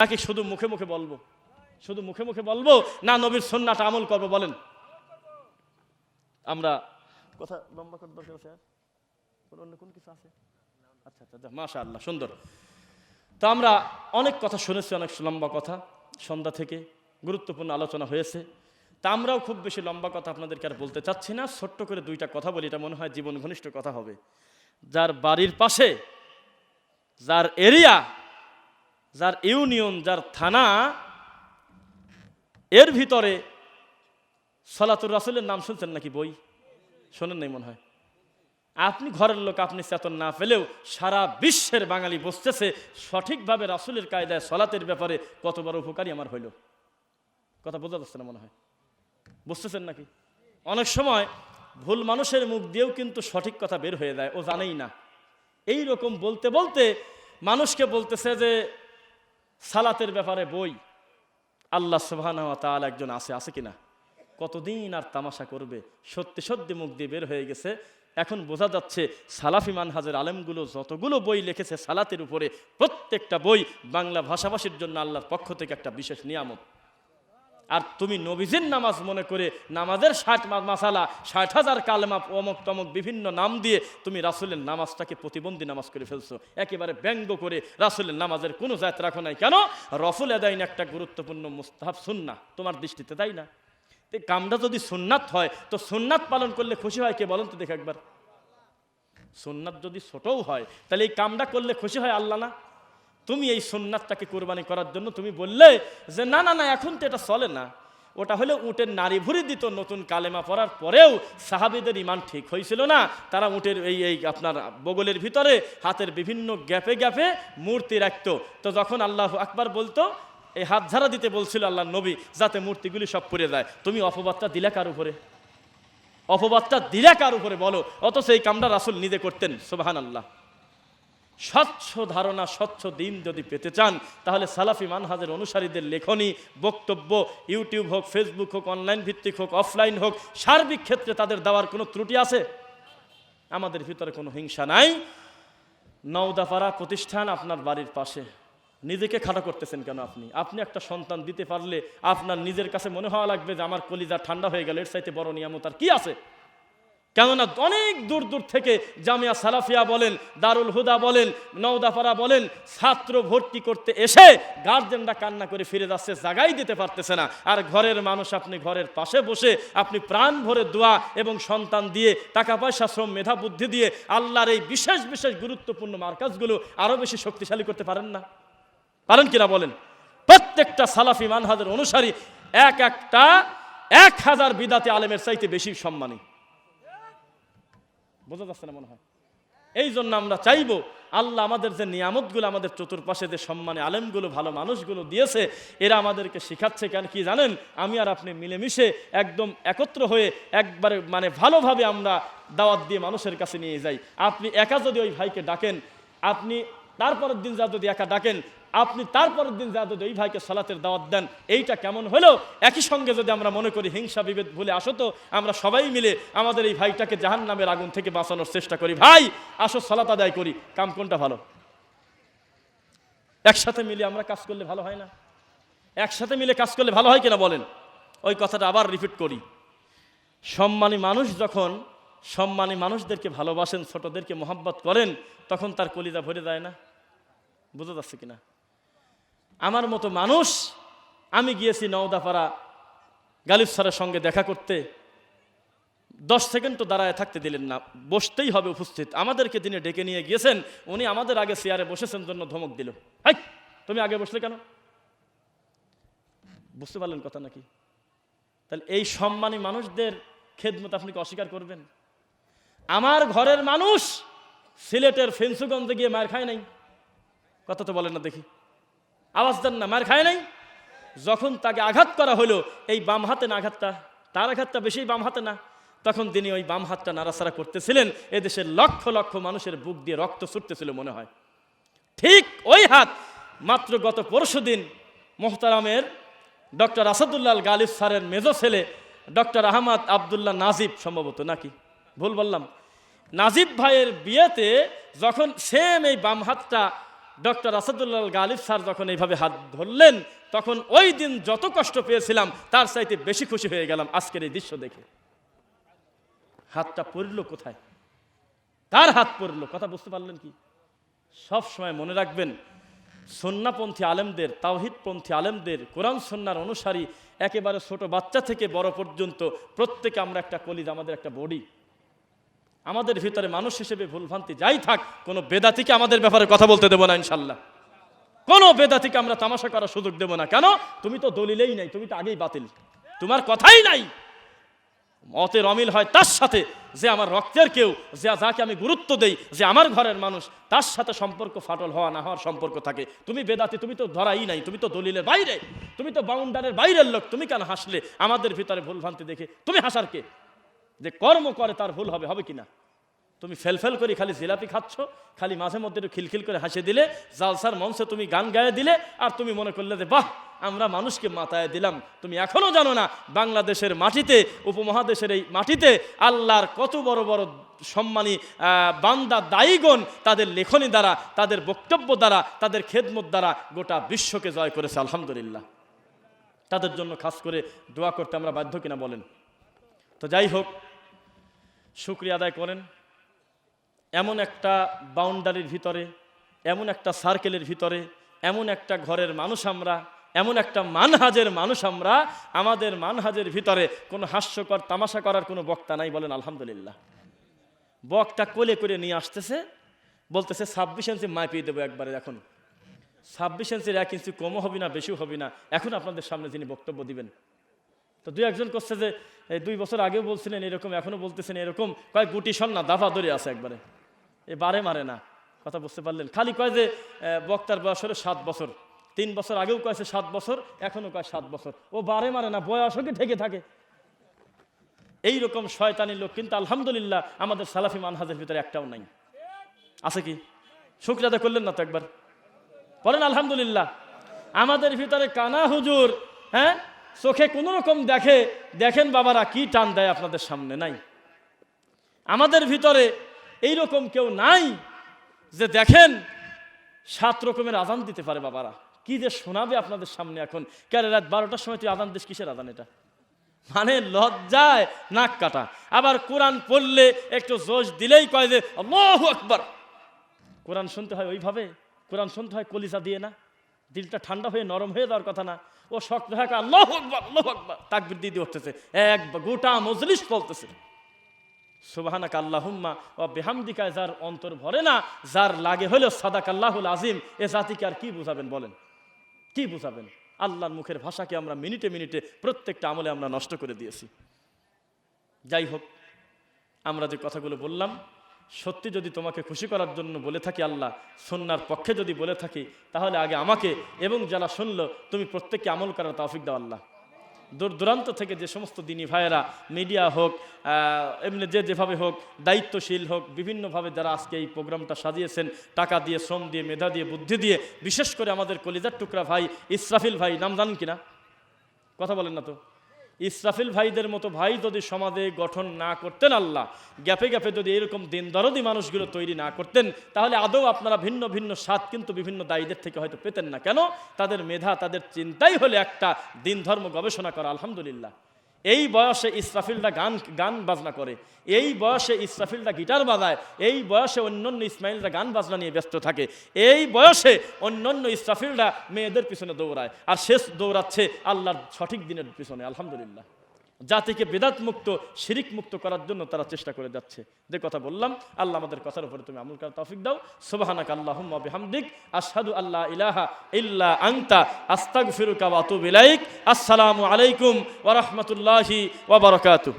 নাকি শুধু মুখে মুখে বলব? শুধু মুখে মুখে বলব না নবীর সন্ন্যাটা আমল করব বলেন? আমরা কথা লম্বা করে দরকার অন্য কোন কিছু আছে? আচ্ছা আচ্ছা মাশা আল্লাহ সুন্দর। তো আমরা অনেক কথা শুনেছি, অনেক লম্বা কথা। সন্ধ্যা থেকে গুরুত্বপূর্ণ আলোচনা হয়েছে। তা আমরাও খুব বেশি লম্বা কথা আপনাদেরকে আর বলতে চাচ্ছি না। ছোট্ট করে দুইটা কথা বলি, এটা মনে হয় জীবন ঘনিষ্ঠ কথা হবে। যার বাড়ির পাশে, যার এরিয়া যার ইউনিয়ন, যার থানা, এর ভিতরে সলাতুর রাসুলের নাম শুনছেন নাকি বই? শোনেন নাই মনে হয়। আপনি ঘরের লোক, আপনি চেতন না পেলেও সারা বিশ্বের বাঙালি বসতেছে সঠিকভাবে রাসুলের কায়দায় সলাতের ব্যাপারে কত বড় উপকারী আমার হইল। কথা বোঝা যাচ্ছে না মনে হয়। বুঝতেছেন নাকি? অনেক সময় ভুল মানুষের মুখ দিয়েও কিন্তু সঠিক কথা বের হয়ে যায়, ও জানেই না। এই রকম বলতে বলতে মানুষকে বলতেছে যে সালাতের ব্যাপারে বই। আল্লাহ সোহান তাল একজন আছে আছে কিনা? কতদিন আর তামাশা করবে? সত্যি সত্যি মুখ দিয়ে বের হয়ে গেছে। এখন বোঝা যাচ্ছে সালাফি মানহাজের আলেমগুলো যতগুলো বই লিখেছে সালাতের উপরে প্রত্যেকটা বই বাংলা ভাষাভাষীর জন্য আল্লাহর পক্ষ থেকে একটা বিশেষ নিয়ামত। আর তুমি নবীজির নামাজ মনে করে নামাজের ষাট মাসালা, ষাট হাজার কালেমা অমক তমক বিভিন্ন নাম দিয়ে তুমি রাসুলের নামাজটাকে প্রতিবন্ধী নামাজ করে ফেলছো। একেবারে ব্যঙ্গ করে রাসুলের নামাজের কোনো জাত রাখো নাই। কেন? রফুল এদাইন একটা গুরুত্বপূর্ণ মুস্তাহাব সুন্না তোমার দৃষ্টিতে তাই না? কামটা যদি সুন্নাত হয়, তো সুন্নাত পালন করলে খুশি হয় কে? বলেন তো দেখ একবার। সুন্নাত যদি ছোটও হয়, তাহলে এই কামটা করলে খুশি হয় আল্লাহ না? তুমি এই সুন্নাতটাকে কোরবানি করার জন্য তুমি বললে যে, না না না, এখন তো এটা চলে না। ওটা হলে উটের নারী ভুরি দিত নতুন কালেমা পড়ার পরেও সাহাবিদের ইমান ঠিক হয়েছিল না। তারা উটের এই এই আপনার বগলের ভিতরে হাতের বিভিন্ন গ্যাপে গ্যাপে মূর্তি রাখত। তো যখন আল্লাহ আকবার বলতো, এই হাত ঝাড়া দিতে বলছিল আল্লাহ নবী, যাতে মূর্তিগুলি সব পড়ে যায়। তুমি অপবাদটা দিলে কার উপরে? অপবাদটা দিলে কার উপরে বলো? অত সেই কামটা রাসুল নিজে করতেন সোবাহান আল্লাহ স্বচ্ছ ধারণা, স্বচ্ছ দিন যদি পেতে চান, তাহলে সালাফি মানহাজের অনুসারীদের লেখনী, বক্তব্য, ইউটিউব হোক, ফেসবুক হোক অনলাইন ভিত্তিক হোক অফলাইন হোক, সার্বিক ক্ষেত্রে তাদের দেওয়ার কোনো ত্রুটি আছে? আমাদের ভিতরে কোনো হিংসা নাই। নওদাপাড়া প্রতিষ্ঠান আপনার বাড়ির পাশে। নিজেকে খাটো করতেছেন কেন আপনি? আপনি একটা সন্তান দিতে পারলে আপনার নিজের কাছে মনে হওয়া লাগবে যে, আমার কলিজা ঠান্ডা হয়ে গেল, এর চাইতে বড় নিয়ামত আর কি আছে? কেননা অনেক দূর দূর থেকে জামিয়া সালাফিয়া বলেন, দারুল হুদা বলেন, নওদাপাড়া বলেন, ছাত্র ভর্তি করতে এসে গার্জেনরা কান্না করে ফিরে যাচ্ছে, জাগাই দিতে পারতেছে না। আর ঘরের মানুষ আপনি ঘরের পাশে বসে আপনি প্রাণ ভরে দোয়া এবং সন্তান দিয়ে টাকা পয়সা শ্রম, মেধা, বুদ্ধি দিয়ে আল্লাহর এই বিশেষ বিশেষ গুরুত্বপূর্ণ মার্কাজগুলো আরও বেশি শক্তিশালী করতে পারেন না। পারেন কিনা বলেন? প্রত্যেকটা সালাফি মানহাজের অনুসারী এক একটা এক হাজার বিদাতে আলেমের চাইতে বেশি সম্মানী। বোঝা যাচ্ছে না মনে হয়? এই জন্য আমরা চাইব আল্লাহ আমাদের যে নিয়ামতগুলো, আমাদের চতুর্পাশে যে সম্মানে আলেমগুলো, ভালো মানুষগুলো দিয়েছে, এরা আমাদেরকে শেখাচ্ছে কেন কি জানেন? আমি আর আপনি মিলেমিশে একদম একত্র হয়ে একবারে মানে ভালোভাবে আমরা দাওয়াত দিয়ে মানুষের কাছে নিয়ে যাই। আপনি একা যদি ওই ভাইকে ডাকেন, আপনি তারপরের দিন যা যদি একা ডাকেন আপনি তারপরের দিন যা যদি ওই ভাইকে সালাতের দাওয়াত দেন, এইটা কেমন হলো? একই সঙ্গে যদি আমরা মনে করি হিংসা, বিভেদ ভুলে আসো তো, আমরা সবাই মিলে আমাদের এই ভাইটাকে জাহান নামের আগুন থেকে বাঁচানোর চেষ্টা করি। ভাই, আসো, সালাত আদায় করি। কাম কোনটা ভালো? একসাথে মিলে আমরা কাজ করলে ভালো হয় না? একসাথে মিলে কাজ করলে ভালো হয় কিনা বলেন? ওই কথাটা আবার রিপিট করি। সম্মানী মানুষ যখন সম্মানী মানুষদেরকে ভালোবাসেন, ছোটদেরকে মোহাব্বত করেন, তখন তার কলিজা ভরে যায় না? বুঝা যাচ্ছে কিনা? আমার মতো মানুষ, আমি গিয়েছি নওদাপাড়া গালিব স্যারের সঙ্গে দেখা করতে। দশ সেকেন্ড তো দাঁড়ায় থাকতে দিলেন না, বসতেই হবে উপস্থিত। আমাদেরকে তিনি ডেকে নিয়ে গিয়েছেন, উনি আমাদের আগে চেয়ারে বসেছেন জন্য ধমক দিল। হাই, তুমি আগে বসলে কেন? বুঝতে পারলেন কথা নাকি? তাহলে এই সম্মানী মানুষদের খেদমত আপনি কি অস্বীকার করবেন? আমার ঘরের মানুষ সিলেটের ফেন্সুগঞ্জে গিয়ে মার খায় নাই। কথা তো বলেন না দেখি। আওয়াজ দেন না, মার খায় নাই? যখন তাকে আঘাত করা হলো, এই বাম হাতে না আঘাতটা, তার আঘাতটা বেশি বাম হাতে না। তখন তিনি ওই বাম হাতটা নাড়াচাড়া করতেছিলেন এদেশের লক্ষ লক্ষ মানুষের বুক দিয়ে রক্ত ছুটতেছিল মনে হয়। ঠিক ওই হাত, মাত্র গত পরশু দিন মোহতারামের ডক্টর আসাদুল্লাহ গালিব স্যারের মেজো ছেলে, ডক্টর আহমদ আবদুল্লাহ নাজিব সম্ভবত, নাকি? ভুল বললাম। নাজিব ভাইয়ের বিয়েতে যখন সেম এই বাম হাতটা ডক্টর আসাদুল্লাহ গালিব স্যার যখন এইভাবে হাত ধরলেন, তখন ওই দিন যত কষ্ট পেয়েছিলাম, তার চাইতে বেশি খুশি হয়ে গেলাম আজকের এই দৃশ্য দেখে। হাতটা পড়ল কোথায়? তার হাত পড়ল কথা বুঝতে পারলেন কি? সব সময় মনে রাখবেন, সন্নাপন্থী আলেমদের, তাওহিদপন্থী আলেমদের, কোরআন সন্ন্যার অনুসারী একেবারে ছোট বাচ্চা থেকে বড় পর্যন্ত প্রত্যেকে আমরা একটা কলিজ, আমাদের একটা বডি। আমাদের ভিতরে মানুষ হিসেবে ভুলভ্রান্তি যাই থাক, কোনো বেদাতিকে আমাদের ব্যাপারে কথা বলতে দেবো না ইনশাল্লাহ কোনো বেদাতিকে আমরা তামাশা করার সুযোগ দেবো না। কেন? তুমি তো দলিলেই নাই, তুমি তো আগেই বাতিল। তোমার কথাই নাই। মতের অমিল হয় তার সাথে যে আমার রক্তের কেউ, যে যাকে আমি গুরুত্ব দেই, যে আমার ঘরের মানুষ, তার সাথে সম্পর্ক ফাটল হওয়া, না হওয়ার সম্পর্ক থাকে। তুমি বেদাতি, তুমি তো ধরাই নাই, তুমি তো দলিলের বাইরে, তুমি তো বাউন্ডারের বাইরের লোক, তুমি কেন হাসলে? আমাদের ভিতরে ভুলভ্রান্তি দেখে, তুমি হাসার কে? যে কর্ম করে তার ভুল হবে হবে কিনা? তুমি ফেলফেল করে, খালি জিলাপি খাচ্ছ, খালি মাঝে মধ্যে একটু খিলখিল করে হাসে দিলে, জালসার মঞ্চে তুমি গান গায়ে দিলে, আর তুমি মনে করলে যে, বাহ, আমরা মানুষকে মাথায় দিলাম। তুমি এখনও জানো না, বাংলাদেশের মাটিতে, উপমহাদেশের এই মাটিতে আল্লাহর কত বড় বড় সম্মানী বান্দা, দায়ীগণ তাদের লেখনী দ্বারা, তাদের বক্তব্য দ্বারা, তাদের খেদমত দ্বারা গোটা বিশ্বকে জয় করেছে, আলহামদুলিল্লাহ। তাদের জন্য খাস করে দোয়া করতে আমরা বাধ্য কিনা বলেন? তো যাই হোক শুক্রিয়া আদায় করেন। এমন একটা বাউন্ডারির ভিতরে, এমন একটা সার্কেলের ভিতরে, এমন একটা ঘরের মানুষ আমরা, এমন একটা মানহাজের মানুষ আমরা, আমাদের মানহাজের ভিতরে কোনো হাস্যকর, তামাশা করার কোনো বক্তা নাই বলেন আলহামদুলিল্লাহ। বকটা কোলে করে নিয়ে আসতেছে, বলতেছে, ছাব্বিশ ইঞ্চি মাইপিয়ে দেবো একবারে এখন। ছাব্বিশ ইঞ্চির এক ইঞ্চি কমও হবে না, বেশিও হবে না। এখন আপনাদের সামনে যিনি বক্তব্য দিবেন তো দুই একজন করছে যে এই দুই বছর আগেও বলছিলেন এরকম এখনও বলতেছেন এরকম। কয় গুটি সন না দাফা ধরে আছে একবারে। এ বারে মারে না, কথা বুঝতে পারলেন। খালি কয় যে বক্তার বয়স হলো সাত বছর। তিন বছর আগেও কয়েছে সাত বছর, এখনও কয় সাত বছর। ও বারে মারে না বয়সও কি ঠেকে থাকে। এই রকম শয়তানি লোক, কিন্তু আলহামদুলিল্লাহ আমাদের সালাফি মানহাজের ভিতরে একটাও নাই। আছে কি? শুক্রিয়াদা করলেন না তো একবার? বলেন আলহামদুলিল্লাহ। আমাদের ভিতরে কানা হুজুর হ্যাঁ? চোখে কোনো রকম দেখে, দেখেন বাবারা কি টান দেয় আপনাদের সামনে, নাই? আমাদের ভিতরে এই রকম কেউ নাই যে দেখেন সাত রকমের আজান দিতে পারে বাবারা। কি যে শোনাবে আপনাদের সামনে এখন? কেন রাত বারোটার সময় তুই আজান দিস, কিসের আজান এটা? মানে লজ্জায় নাক কাটা। আবার কোরআন পড়লে একটু জোশ দিলেই কয় যে, আল্লাহু আকবার। কোরআন শুনতে হয় ওইভাবে? কোরআন শুনতে হয় কলিজা দিয়ে না? দিলটা ঠান্ডা হয়ে নরম হয়ে যাওয়ার কথা না। ও শক্ত থাকে আল্লাহ আকবার, আল্লাহ তাকবির দিয়ে উঠতেছে। এক গোটা মজলিস বলতেছে সুবাহানাক আল্লাহুম্মা ও বেহামদিকায় যার অন্তর ভরে না, যার লাগে হলেও সাদাক আল্লাহুল আজিম এ জাতিকে আর কি বুঝাবেন বলেন? কি বুঝাবেন? আল্লাহর মুখের ভাষাকে আমরা মিনিটে মিনিটে প্রত্যেকটা আমলে আমরা নষ্ট করে দিয়েছি। যাই হোক, আমরা যে কথাগুলো বললাম সত্যি যদি তোমাকে খুশি করার জন্য বলে থাকি আল্লাহ, সন্ন্যার পক্ষে যদি বলে থাকি, তাহলে আগে আমাকে এবং যারা শুনলো, তুমি প্রত্যেককে আমল করার তৌফিক দাও আল্লাহ। দূর দূরান্ত থেকে যে সমস্ত দিনী ভাইয়েরা, মিডিয়া হোক এমনি যে যেভাবে হোক, দায়িত্বশীল হোক, বিভিন্নভাবে যারা আজকে এই প্রোগ্রামটা সাজিয়েছেন, টাকা দিয়ে, শ্রম দিয়ে, মেধা দিয়ে, বুদ্ধি দিয়ে, বিশেষ করে আমাদের কলিজার টুকরা ভাই, ইসরাফিল ভাই, নাম জানেন কিনা? কথা বলেন না তো। ইসরাফিল ভাইদের মতো ভাই যদি সমাজে গঠন না করতেন আল্লাহ, গ্যাপে গ্যাপে যদি এরকম দিন দরদি মানুষগুলো তৈরি না করতেন, তাহলে আদৌ আপনারা ভিন্ন ভিন্ন স্বাদ কিন্তু বিভিন্ন দায়ীদের থেকে হয়তো পেতেন না। কেন? তাদের মেধা, তাদের চিন্তাই হলে একটা দিন ধর্ম গবেষণা করা, আলহামদুলিল্লাহ। এই বয়সে ইসরাফিলরা গান গান বাজনা করে, এই বয়সে ইসরাফিলরা গিটার বাজায়, এই বয়সে অন্যান্য ইসমাইলরা গান বাজনা নিয়ে ব্যস্ত থাকে, এই বয়সে অন্যান্য ইসরাফিলরা মেয়েদের পিছনে দৌড়ায়, আর শেষ দৌড়াচ্ছে আল্লাহর সঠিক দিনের পিছনে, আলহামদুলিল্লাহ। জাতিকে বেদাত মুক্ত শিরিক মুক্ত করার জন্য তারা চেষ্টা করে যাচ্ছে। যে কথা বললাম, আল্লাহ আমাদের কথার উপরে তুমি আমল করার তৌফিক দাও। সুবহানাক আল্লাহুম্মা বিহামদিক, আশহাদু আল্লা ইলাহা ইল্লা আংতা আস্তাগফিরুকা ওয়া আতুবু ইলাইক। আসসালামু আলাইকুম ওয়া রাহমাতুল্লাহি ওয়া বারাকাতুহু।